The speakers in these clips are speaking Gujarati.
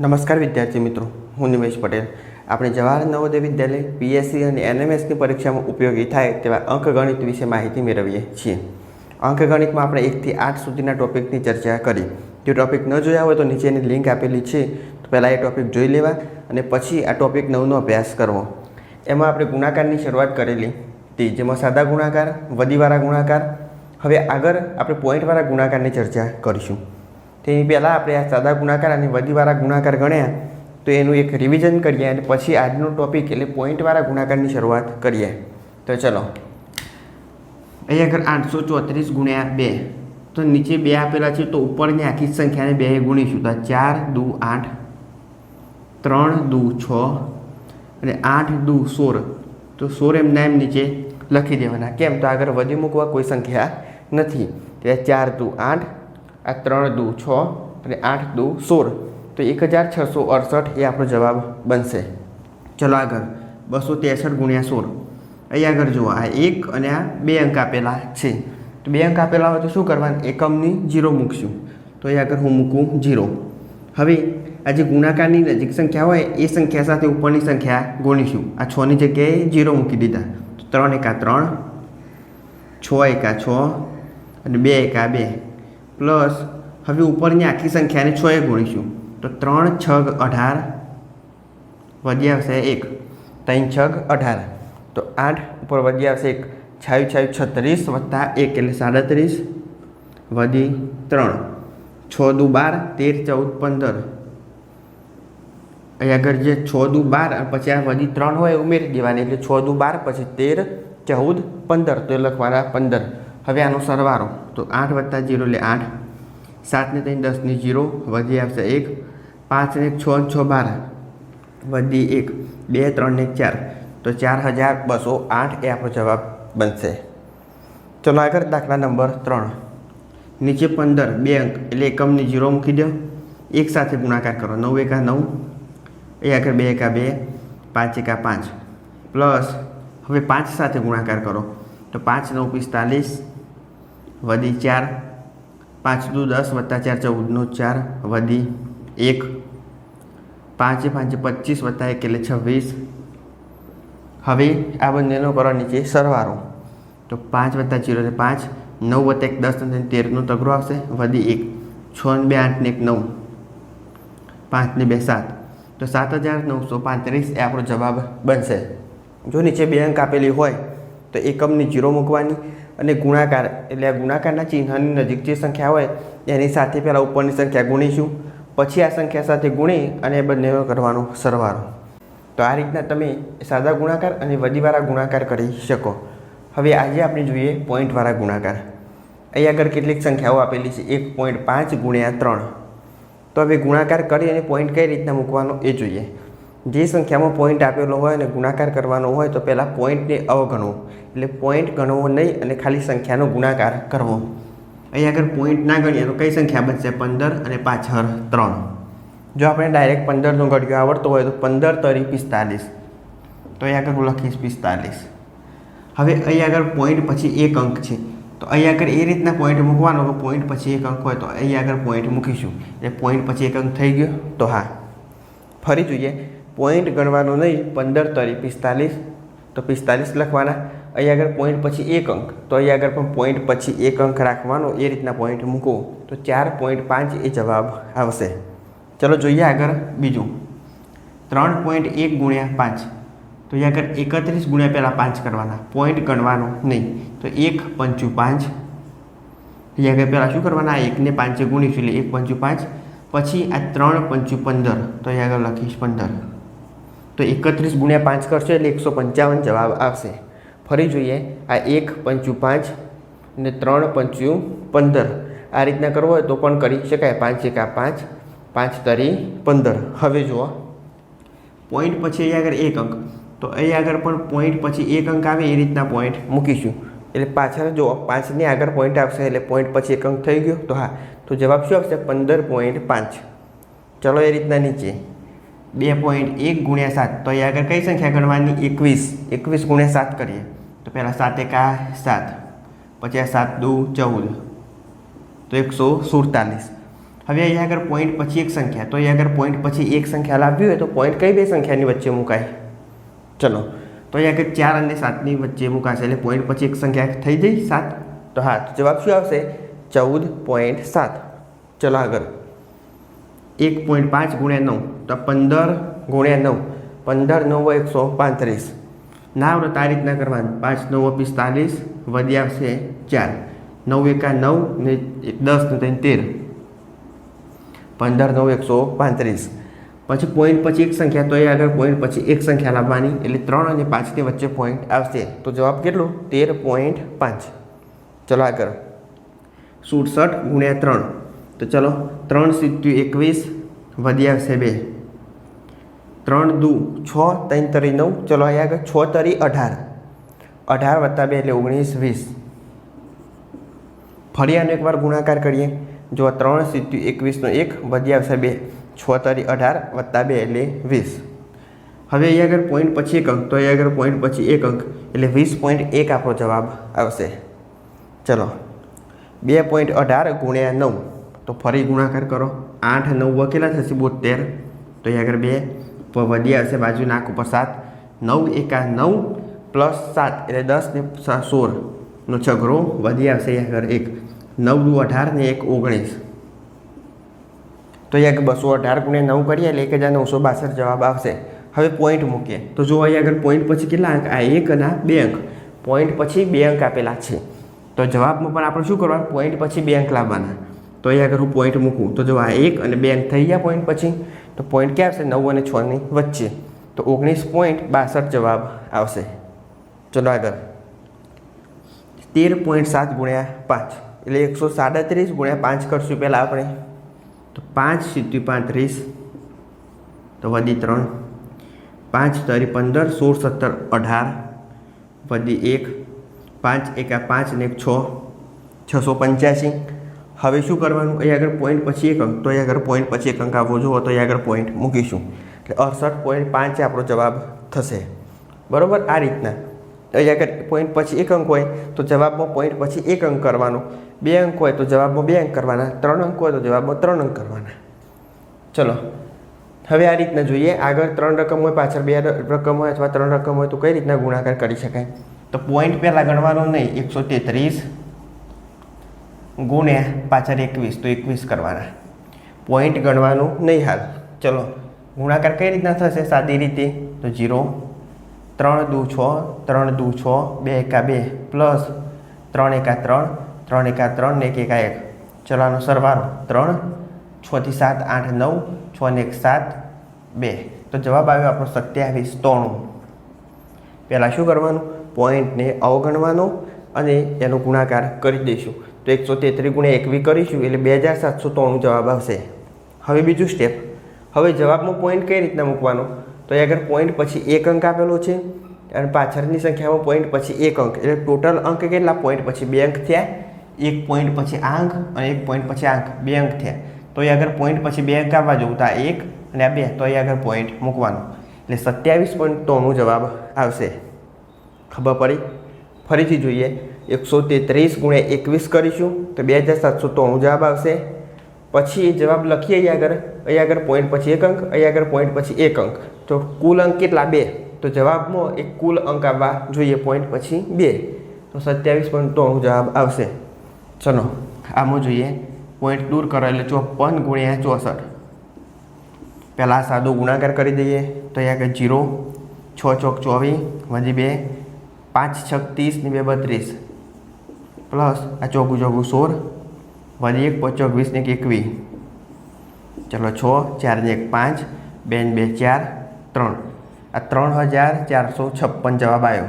નમસ્કાર વિદ્યાર્થી મિત્રો, હું નિમેશ પટેલ. આપણે જવાહર નવોદય વિદ્યાલય, પીએસસી અને એનએમએસની પરીક્ષામાં ઉપયોગી થાય તેવા અંકગણિત વિશે માહિતી મેળવીએ છીએ. અંકગણિતમાં આપણે એકથી આઠ સુધીના ટોપિકની ચર્ચા કરી. જો ટોપિક ન જોયા હોય તો નીચેની લિંક આપેલી છે, તો પહેલાં એ ટોપિક જોઈ લેવા અને પછી આ ટોપિક નવનો અભ્યાસ કરવો. એમાં આપણે ગુણાકારની શરૂઆત કરેલી. હતી જેમાં સાદા ગુણાકાર, વધીવાળા ગુણાકાર. હવે આગળ આપણે પોઈન્ટવાળા ગુણાકારની ચર્ચા કરીશું. તેની પહેલાં આપણે આ સાદા ગુણાકાર અને વધીવાળા ગુણાકાર ગણ્યા, તો એનું એક રિવિઝન કરીએ અને પછી આજનો ટોપિક એટલે પોઈન્ટવાળા ગુણાકારની શરૂઆત કરીએ. તો ચલો. અહીં આગળ આઠસો ચોત્રીસ ગુણ્યા બે. તો નીચે બે આપેલા છે, તો ઉપરની આખી સંખ્યાને બે ગુણીશું. તો ચાર, દુ, આઠ, ત્રણ, દુ, છ અને આઠ, દુ, સોળ. તો સોળ એમના એમ નીચે લખી દેવાના. કેમ? તો આગળ વધી મૂકવા કોઈ સંખ્યા નથી. એટલે ચાર, દુ, આઠ આ ત્રણ દુ છ અને આઠ દુ સોળ. તો એક હજાર છસો અડસઠ એ આપણો જવાબ બનશે. ચલો આગળ. બસો ત્રેસઠ ગુણ્યા સોળ. અહીં આગળ જુઓ, આ એક અને આ બે અંક આપેલા છે. તો બે અંક આપેલા હોય તો શું કરવાનું? એકમની જીરો મૂકશું. તો અહીં આગળ હું મૂકું જીરો. હવે આ જે ગુણાકારની નજીક સંખ્યા હોય, એ સંખ્યા સાથે ઉપરની સંખ્યા ગુણીશું. આ છની જગ્યાએ જીરો મૂકી દીધા. તો ત્રણ એકા ત્રણ, છ એકા છ અને બે એકા બે. પ્લસ હવે ઉપરની આખી સંખ્યાને છ એ ગુણીશું. તો ત્રણ છગ અઢાર વધી આવશે એક. ત્રણ છગ અઢાર. તો આઠ ઉપર વધી આવશે એક. છાયું છાયું છત્રીસ વત્તા એક એટલે સાડત્રીસ વધી ત્રણ. છ દુ બાર, તેર, ચૌદ, પંદર. અહીં આગળ જે છ દુ બાર પછી આ વધી ત્રણ હોય ઉમેરી દેવાની. એટલે છ દુ બાર, પછી તેર, ચૌદ, પંદર. તો એ લખવાના પંદર. હવે આનો સરવાળો. તો આઠ વત્તા જીરો એટલે આઠ. સાતને ત્રણ, દસની જીરો. વધી આવશે એક. પાંચને એક, છ છ, બાર. વધી એક. બે, ત્રણ ને ચાર. તો ચાર હજાર બસો આઠ એ આપણો જવાબ બનશે. ચલો આગળ દાખલા નંબર ત્રણ. નીચે પંદર, બે અંક એટલે એકમની જીરો મૂકી દો. એક સાથે ગુણાકાર કરો. નવ એકા નવ. એ આગળ બે એકા બે. પાંચ એકા પાંચ. પ્લસ, હવે પાંચ સાથે ગુણાકાર કરો. તો પાંચ, નવ, પિસ્તાલીસ. વધી ચાર. પાંચ દુ દસ વત્તા ચાર ચૌદનો ચાર વધી એક. પાંચે પાંચે પચીસ વત્તા એક એટલે છવ્વીસ. હવે આ બંનેનો કરો નીચે સરવારો. તો પાંચ વત્તા જીરો એટલે પાંચ. નવ વત્તા એક દસ અને તેરનો તગરો આવશે, વધી એક. છ ને બે આઠ ને એક નવ. પાંચ ને બે સાત. તો સાત હજાર નવસો પાંત્રીસ એ આપણો જવાબ બનશે. જો નીચે બે અંક આપેલી હોય, તો એકમની જીરો મૂકવાની. અને ગુણાકાર, એટલે આ ગુણાકારના ચિહ્નની નજીક જે સંખ્યા હોય, એની સાથે પહેલાં ઉપરની સંખ્યા ગુણીશું, પછી આ સંખ્યા સાથે ગુણી અને બંનેનો કરવાનો સરવાળો. તો આ રીતના તમે સાદા ગુણાકાર અને વધીવાળા ગુણાકાર કરી શકો. હવે આજે આપણે જોઈએ પોઈન્ટવાળા ગુણાકાર. અહીં આગળ કેટલીક સંખ્યાઓ આપેલી છે, એક પોઈન્ટ પાંચ ગુણ્યા ત્રણ. તો હવે ગુણાકાર કરી અને પોઈન્ટ કઈ રીતના મૂકવાનો એ જોઈએ. જે સંખ્યામાં પોઈન્ટ આપેલો હોય અને ગુણાકાર કરવાનો હોય તો પહેલાં પોઈન્ટને અવગણવો એટલે પોઈન્ટ ગણવો નહીં અને ખાલી સંખ્યાનો ગુણાકાર કરવો. અહીં આગળ પોઈન્ટ ના ગણીએ તો કઈ સંખ્યા બનશે? પંદર અને પાછળ ત્રણ. જો આપણે ડાયરેક્ટ પંદરનો ઘડિયો આવડતો હોય તો પંદર તરી પિસ્તાલીસ. તો અહીં આગળ હું લખીશ પિસ્તાલીસ. હવે અહીં આગળ પોઈન્ટ પછી એક અંક છે. તો અહીં આગળ એ રીતના પોઈન્ટ મૂકવાનો કે પોઈન્ટ પછી એક અંક હોય તો અહીં આગળ પોઈન્ટ મૂકીશું. એટલે પોઈન્ટ પછી એક અંક થઈ ગયો. તો હા. ફરી જોઈએ. પોઈન્ટ ગણવાનો નહીં, પંદર તરી, પિસ્તાલીસ. તો પિસ્તાલીસ લખવાના. અહીં આગળ પોઈન્ટ પછી એક અંક. તો અહીં આગળ પણ પોઈન્ટ પછી એક અંક રાખવાનો, એ રીતના પોઈન્ટ મૂકો. તો ચાર પોઈન્ટ પાંચ એ જવાબ આવશે. ચલો જોઈએ આગળ બીજું. ત્રણ પોઈન્ટ એક ગુણ્યા પાંચ. તો અહીં આગળ એકત્રીસ ગુણ્યા પહેલાં પાંચ કરવાના. પોઈન્ટ ગણવાનો નહીં. તો એક પંચું પાંચ. અહીં આગળ પહેલાં શું કરવાના? એકને પાંચે ગુણીશું એટલે એક પંચું પાંચ. પછી આ ત્રણ પંચું પંદર. તો અહીં આગળ લખીશ પંદર. તો એકત્રીસ ગુણ્યા પાંચ કરશો એટલે એકસો પંચાવન જવાબ આવશે. ફરી જોઈએ, આ એક પંચું પાંચ ને ત્રણ પંચું પંદર. આ રીતના કરવો હોય તો પણ કરી શકાય. પાંચ એકા પાંચ પાંચ તરી પંદર. હવે જુઓ. પોઈન્ટ પછી અહીં આગળ એક અંક. તો અહીં આગળ પણ પોઈન્ટ પછી એક અંક આવે એ રીતના પોઈન્ટ મૂકીશું. એટલે પાછળ જુઓ, પાંચની આગળ પોઈન્ટ આવશે એટલે પોઈન્ટ પછી એક અંક થઈ ગયો. તો હા, તો જવાબ શું આવશે? પંદર પોઈન્ટ પાંચ. ચલો એ રીતના નીચે. બે પોઈન્ટ એક ગુણ્યા સાત. તો અહીંયા આગળ કઈ સંખ્યા ગણવાની? એકવીસ. એકવીસ ગુણ્યા સાત કરીએ. તો પહેલાં સાત એકા સાત. પછી આ સાત દુ ચૌદ. તો એકસો સુડતાલીસ. હવે અહીંયા આગળ પોઈન્ટ પછી એક સંખ્યા. તો અહીંયા આગળ પોઈન્ટ પછી એક સંખ્યા લાવવી હોય તો પોઈન્ટ કઈ બે સંખ્યાની વચ્ચે મુકાય? ચલો. તો અહીંયા આગળ ચાર અને સાતની વચ્ચે મુકાશે એટલે પોઈન્ટ પછી એક સંખ્યા થઈ જઈ સાત. તો હા જવાબ શું આવશે? ચૌદ પોઈન્ટ સાત. ચલો આગળ. એક પોઈન્ટ પાંચ ગુણ્યા નવ. તો પંદર ગુણ્યા નવ. પંદર નવ એકસો પાંત્રીસ. ના આવડે તો આ રીતના કરવાનું. પાંચ નવ પિસ્તાલીસ વધી આવશે ચાર. નવ એકા નવ ને દસ ને ત્રણ તેર. પંદર નવ એકસો પાંત્રીસ. પછી પોઈન્ટ પછી એક સંખ્યા, તો એ આગળ પોઈન્ટ પછી એક સંખ્યા લાવવાની. એટલે ત્રણ અને પાંચની વચ્ચે પોઈન્ટ આવશે. તો જવાબ કેટલો? તેર પોઈન્ટ પાંચ. ચલો આગળ. સુડસઠ ગુણ્યા ત્રણ. તો ચલો ત્રણ સિત્યુ એકવીસ વધી આવશે બે. ત્રણ દુ, છ, ત્રણ તરી નવ. ચલો અહીંયા આગળ, છ તરી અઢાર. અઢાર વત્તા બે એટલે ઓગણીસ, વીસ. ફરી આનો એકવાર ગુણાકાર કરીએ. જો ત્રણ સિત્યુ એકવીસનો એક વધી આવશે બે. છ તરી અઢાર વત્તા બે એટલે વીસ. હવે અહીંયા આગળ પોઈન્ટ પછી એક અંક. તો અહીંયા આગળ પોઈન્ટ પછી એક અંક. એટલે વીસ પોઈન્ટ એક આપણો જવાબ આવશે. ચલો. બે પોઈન્ટ અઢાર ગુણ્યા નવ. તો ફરી ગુણાકાર કરો. આઠ, નવ કેટલા થશે બોતેર. તો અહીંયા આગળ બે. વધી આવશે બાજુ નાક ઉપર સાત, નવ એકા નવ, પ્લસ સાત એટલે દસ ને સોળનો છગડો વધી આવશે આગળ એક. નવ દુ અઢાર ને એક ઓગણીસ. તો અહીંયા બસો અઢાર ગુણ્યા નવ કરીએ એટલે એક હજાર નવસો બાસઠ જવાબ આવશે. હવે પોઈન્ટ મૂકીએ. તો જો અહીંયા આગળ પોઈન્ટ પછી કેટલા અંક? આ એક અને બે અંક. પોઈન્ટ પછી બે અંક આપેલા છે. તો જવાબમાં પણ આપણે શું કરવાનું? પોઈન્ટ પછી બે અંક લાવવાના. તો અહીંયા આગળ હું પોઈન્ટ મૂકું. તો જો આ એક અને બે અંક થઈ ગયા પોઈન્ટ પછી. તો પોઈન્ટ ક્યાં આવશે? નવ અને છની વચ્ચે. તો ઓગણીસ પોઈન્ટ બાસઠ જવાબ આવશે. ચલો આગળ. તેર પોઈન્ટ સાત ગુણ્યા પાંચ. એટલે એકસો સાડત્રીસ ગુણ્યા પાંચ કરશું પહેલાં આપણે. તો પાંચ સિત્તી પાંત્રીસ. તો વધી ત્રણ. પાંચ તરી પંદર, સોળ સત્તર અઢાર. વધી એક. પાંચ એકા પાંચ ને એક છ. છસો પંચ્યાસી. હવે શું કરવાનું? અહીં આગળ પોઈન્ટ પછી એક અંક. તો અહીં આગળ પોઈન્ટ પછી એક અંક આવવો જુઓ, તો અહીં આગળ પોઈન્ટ મૂકીશું. એટલે અડસઠ પોઈન્ટ પાંચ આપણો જવાબ થશે. બરાબર? આ રીતના. અહીં આગળ પોઈન્ટ પછી એક અંક હોય, તો જવાબમાં પોઈન્ટ પછી એક અંક કરવાનો. બે અંક હોય, તો જવાબમાં બે અંક કરવાના. ત્રણ અંક હોય, તો જવાબમાં ત્રણ અંક કરવાના. ચલો. હવે આ રીતના જોઈએ. આગળ ત્રણ રકમ હોય, પાછળ બે રકમ હોય અથવા ત્રણ રકમ હોય, તો કઈ રીતના ગુણાકાર કરી શકાય? તો પોઈન્ટ પહેલાં ગણવાનો નહીં. એકસો તેત્રીસ. ગુણ્યા પાછળ એકવીસ, તો એકવીસ કરવાના. પોઈન્ટ ગણવાનું નહીં હાલ. ચલો, ગુણાકાર કઈ રીતના થશે? સાદી રીતે. તો જીરો ત્રણ દુ છ, ત્રણ દુ છ, બે એકા બે પ્લસ ત્રણ એકા ત્રણ ત્રણ એકા ત્રણ ને એક એકા એક. ચલો, આનો સરવાળો. ત્રણ છથી સાત, આઠ, નવ, છ ને એક, સાત, બે. તો જવાબ આવ્યો આપણો સત્યાવીસ ત્રણું પહેલાં શું કરવાનું? પોઈન્ટને અવગણવાનો અને એનો ગુણાકાર કરી દઈશું. તો એકસો તેત્રીસ ગુણ્યા એકવી કરીશું એટલે બે હજાર સાતસો ત્રણું જવાબ આવશે. હવે બીજું સ્ટેપ હવે જવાબનો પોઈન્ટ કઈ રીતના મૂકવાનો? તો એ આગળ પોઈન્ટ પછી એક અંક આપેલો છે અને પાછળની સંખ્યામાં પોઈન્ટ પછી એક અંક. એટલે ટોટલ અંક કેટલા? પોઈન્ટ પછી બે અંક થયા. એક પોઈન્ટ પછી આ અને એક પોઈન્ટ પછી આ બે અંક થયા. તો એ આગળ પોઈન્ટ પછી બે અંક આવવા જવું તો આ એક અને આ બે. તો એ આગળ પોઈન્ટ મૂકવાનો. એટલે સત્યાવીસ પોઈન્ટ તોનું જવાબ આવશે. ખબર પડી? ફરીથી જોઈએ. એકસો તેત્રીસ ગુણ્યા એકવીસ કરીશું. તો બે હજાર સાતસો ત્રણું જવાબ આવશે. પછી જવાબ લખીએ અહીં આગળ. અહીં આગળ પોઈન્ટ પછી એક અંક અહીં આગળ પોઈન્ટ પછી એક અંક. તો કુલ અંક કેટલા? બે. તો જવાબમાં એક કુલ અંક આવવા જોઈએ પોઈન્ટ પછી બે. તો સત્યાવીસ પોઈન્ટ ત્રણું જવાબ આવશે. ચલો, આમાં જોઈએ. પોઈન્ટ દૂર કરો એટલે ચોપન ગુણ્યા ચોસઠ. પહેલાં સાદો ગુણાકાર કરી દઈએ. તો અહીં આગળ જીરો છ ચોક ચોવીસ વધી બે, પાંચ છક ત્રીસ ને બે બત્રીસ. પ્લસ આ ચોગું ચોગું સોળ વધી એક પચોક વીસ, ને એક, એકવીસ. ચલો છ, ચાર, ને એક, પાંચ, બે, ને બે, ચાર, ત્રણ. આ ત્રણ હજાર ચારસો છપ્પન જવાબ આવ્યો.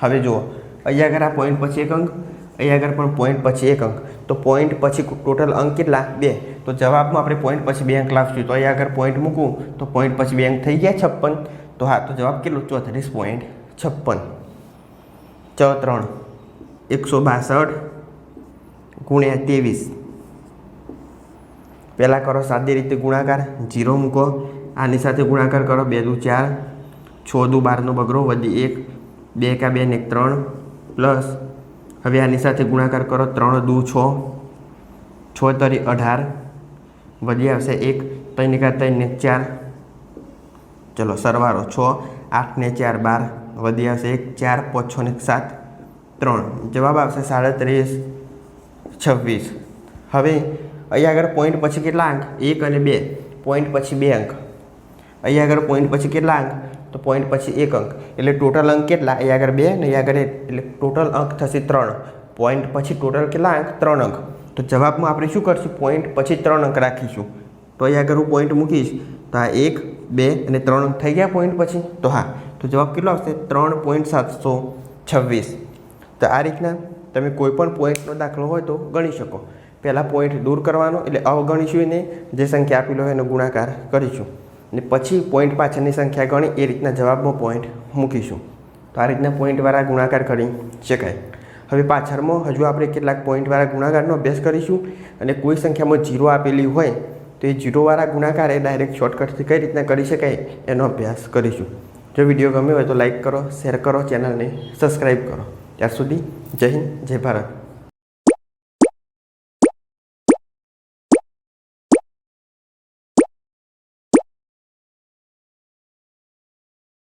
હવે જુઓ, અહીંયા આગળ આ પોઈન્ટ પછી એક અંક, અહીંયા આગળ પણ પોઈન્ટ પછી એક અંક. તો પોઈન્ટ પછી ટોટલ અંક કેટલા? બે. તો જવાબમાં આપણે પોઈન્ટ પછી બે અંક લાવશું. તો અહીંયા આગળ પોઈન્ટ મૂકું, તો પોઈન્ટ પછી બે અંક થઈ ગયા છપ્પન. તો હા, તો જવાબ કેટલો? ચોત્રીસ પોઈન્ટ છપ્પન. ચ ત્રણ. એકસો બાસઠ ગુણ્યા ત્રેવીસ. પહેલાં કરો સાદી રીતે ગુણાકાર, જીરો મૂકો, આની સાથે ગુણાકાર કરો, બે દુ ચાર, છ દુ બારનો બગડો, વધી એક, બે કા બે ને ત્રણ, પ્લસ હવે આની સાથે ગુણાકાર કરો ત્રણ દુ છ છ તરી અઢાર, વધી આવશે એક, ત્રણ કા ત્રણ ને ચાર. ચલો સરવારો છ, આઠ ને ચાર બાર, વધી આવશે એક, ચાર, પાંચ, છ ને સાત. ત્રણ. જવાબ આવશે સાડત્રીસ, છવ્વીસ. હવે અહીંયા આગળ પોઈન્ટ પછી કેટલા અંક? એક અને બે. પોઈન્ટ પછી બે અંક. અહીંયા આગળ પોઈન્ટ પછી કેટલા અંક? તો પોઈન્ટ પછી એક અંક. એટલે ટોટલ અંક કેટલા? અહીંયા આગળ બે ને અહીંયા આગળ એટલે ટોટલ અંક થશે ત્રણ. પોઈન્ટ પછી ટોટલ કેટલા અંક? ત્રણ અંક. તો જવાબમાં આપણે શું કરશું? પોઈન્ટ પછી ત્રણ અંક રાખીશું. તો અહીંયા આગળ હું પોઈન્ટ મૂકીશ. તો આ એક, બે અને ત્રણ અંક થઈ ગયા પોઈન્ટ પછી? તો હા. તો જવાબ કેટલો આવશે? ત્રણ પોઈન્ટ સાતસો છવ્વીસ. તો આ રીતના તમે કોઈ પણ પોઈન્ટનો દાખલો હોય તો ગણી શકો. પહેલાં પોઈન્ટ દૂર કરવાનો એટલે અવગણીશું એને, જે સંખ્યા આપેલો હોય એનો ગુણાકાર કરીશું. અને પછી પોઈન્ટ પાછળની સંખ્યા ગણી, એ રીતના જવાબમાં પોઈન્ટ મૂકીશું. તો આ રીતના પોઈન્ટવાળા ગુણાકાર કરી શકાય. હવે પાછળમાં હજુ આપણે કેટલાક પોઈન્ટવાળા ગુણાકારનો અભ્યાસ કરીશું અને કોઈ સંખ્યામાં જીરો આપેલી હોય તો એ જીરોવાળા ગુણાકાર એ ડાયરેક્ટ શોર્ટકટથી કઈ રીતના કરી શકાય એનો અભ્યાસ કરીશું. જો વીડિયો ગમ્યો હોય તો લાઈક કરો શેર કરો ચેનલને સબસ્ક્રાઈબ કરો. ત્યાર સુધી જય હિન્દ જય ભારત.